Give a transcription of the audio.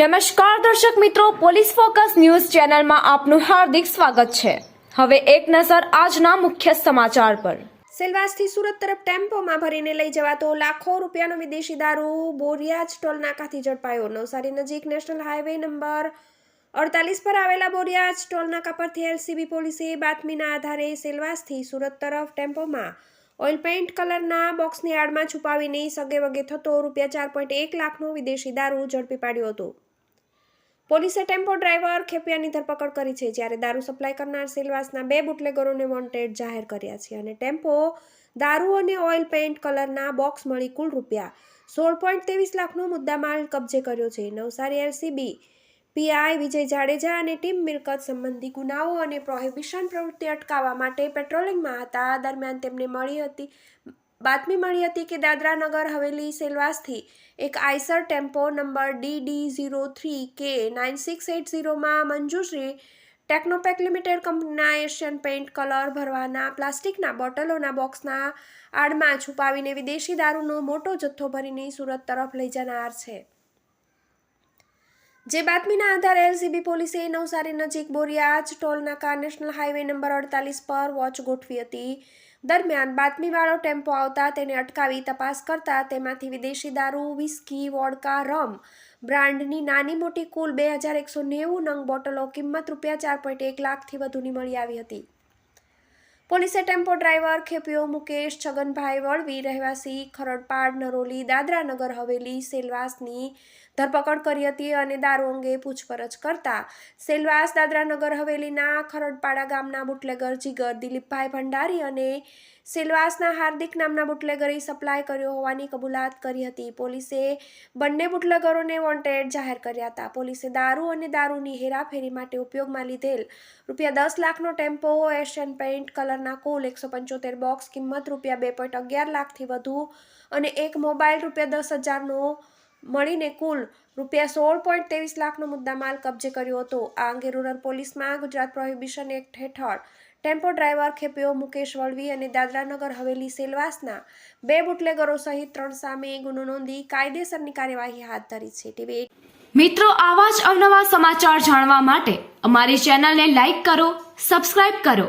નમસ્કાર દર્શક મિત્રો, પોલીસ ફોકસ ન્યૂઝ ચેનલમાં આપનું હાર્દિક સ્વાગત છે. હવે એક નજર આજના મુખ્ય સમાચાર પર. સેલવાસથી સુરત તરફ ટેમ્પોમાં ભરીને લઈ જવાતો લાખો રૂપિયાનો વિદેશી દારૂ બોરિયાજ ટોલ નાકાથી ઝડપાયો. નવસારી નજીક નેશનલ હાઈવે નંબર અડતાલીસ પર આવેલા બોરિયાજ ટોલ નાકા પરથી એલસીબી પોલીસે બાતમીના આધારે સેલવાસથી સુરત તરફ ટેમ્પોમાં ઓઇલ પેઇન્ટ કલરના બોક્સની આડમાં છુપાવીને સગે વગે થતો રૂપિયા ચાર પોઈન્ટ એક લાખનો વિદેશી દારૂ ઝડપી પાડ્યો હતો. પોલીસે ટેમ્પો ડ્રાઈવર ખેપિયાની ધરપકડ કરી છે, જ્યારે દારૂ સપ્લાય કરનાર સેલવાસના બે બુટલેગરોને વોન્ટેડ જાહેર કર્યા છે અને ટેમ્પો દારૂ અને ઓઇલ પેઇન્ટ કલરના બોક્સ મળી કુલ રૂપિયા સોળ પોઈન્ટ ત્રેવીસ લાખનો મુદ્દામાલ કબજે કર્યો છે. નવસારી એલસીબી, પીઆઈ વિજય જાડેજા અને ટીમ મિલકત સંબંધી ગુનાઓ અને પ્રોહિબિશન પ્રવૃત્તિ અટકાવવા માટે પેટ્રોલિંગમાં હતા. દરમિયાન તેમને મળી હતી બાતમી મળી હતી કે દાદરા નગર હવેલી સેલવાસથી એક Eicher tempo number D D zero three K nine six eight ઝીરોમાં Manjushree Technopack limited કંપનીના એશિયન પેઇન્ટ કલર ભરવાના પ્લાસ્ટિકના બોટલોના બોક્સના આડમાં છુપાવીને વિદેશી દારૂનો મોટો જથ્થો ભરીને સુરત તરફ લઈ જનાર છે. જે બાતમીના આધારે એલસીબી પોલીસે નવસારી નજીક બોરિયાજ ટોલનાકા નેશનલ હાઈવે નંબર અડતાલીસ પર વોચ ગોઠવી હતી. દરમિયાન બાતમીવાળો ટેમ્પો આવતા તેને અટકાવી તપાસ કરતા તેમાંથી વિદેશી દારૂ, વિસ્કી, વોડકા રમ બ્રાન્ડની નાની મોટી કુલ બે હજાર એકસો નેવું નંગ બોટલો કિંમત રૂપિયા ચાર પોઈન્ટ એક લાખથી વધુની મળી આવી હતી. પોલીસે ટેમ્પો ડ્રાઈવર ખેપિયો મુકેશ, છગનભાઈ વળવી, રહેવાસી ખરડપાડ, નરોલી, દાદરા નગર, હવેલી, સેલવાસની ધરપકડ કરી હતી અને દારૂ અંગે પૂછપરછ કરતા સેલવાસ, દાદરા નગર, હવેલીના ખરડપાડા ગામના બુટલેગર, જીગર, દિલીપભાઈ ભંડારી અને સેલવાસના હાર્દિક નામના બુટલેગરે સપ્લાય કર્યો હોવાની કબૂલાત કરી હતી. પોલીસે બંને બુટલેગરોને વોન્ટેડ જાહેર કર્યા હતા. પોલીસે દારૂ અને દારૂની હેરાફેરી માટે ઉપયોગમાં લીધેલ રૂપિયા દસ લાખનો ટેમ્પો, એશિયન પેઇન્ટ કલરના કુલ એકસો પંચોતેર બોક્સ કિંમત રૂપિયા બે પોઈન્ટ અગિયાર લાખથી વધુ અને એક મોબાઈલ રૂપિયા દસ હજારનો મળીને કુલ રૂપિયા સોળ પોઈન્ટ ત્રેવીસ લાખનો મુદ્દામાલ કબજે કર્યો હતો. આ અંગે રૂરલ પોલીસમાં ગુજરાત પ્રોહિબિશન એક્ટ હેઠળ ટેમ્પો ડ્રાઈવર ખેપિયો મુકેશ વળવી અને દાદરાનગર હવેલી સેલવાસના બે બુટલેગરો સહિત ત્રણ સામે ગુનો નોંધી કાયદેસરની કાર્યવાહી હાથ ધરી છે. ટીવી મિત્રો, આવા જ અવનવા સમાચાર જાણવા માટે અમારી ચેનલને લાઇક કરો સબસ્ક્રાઇબ કરો.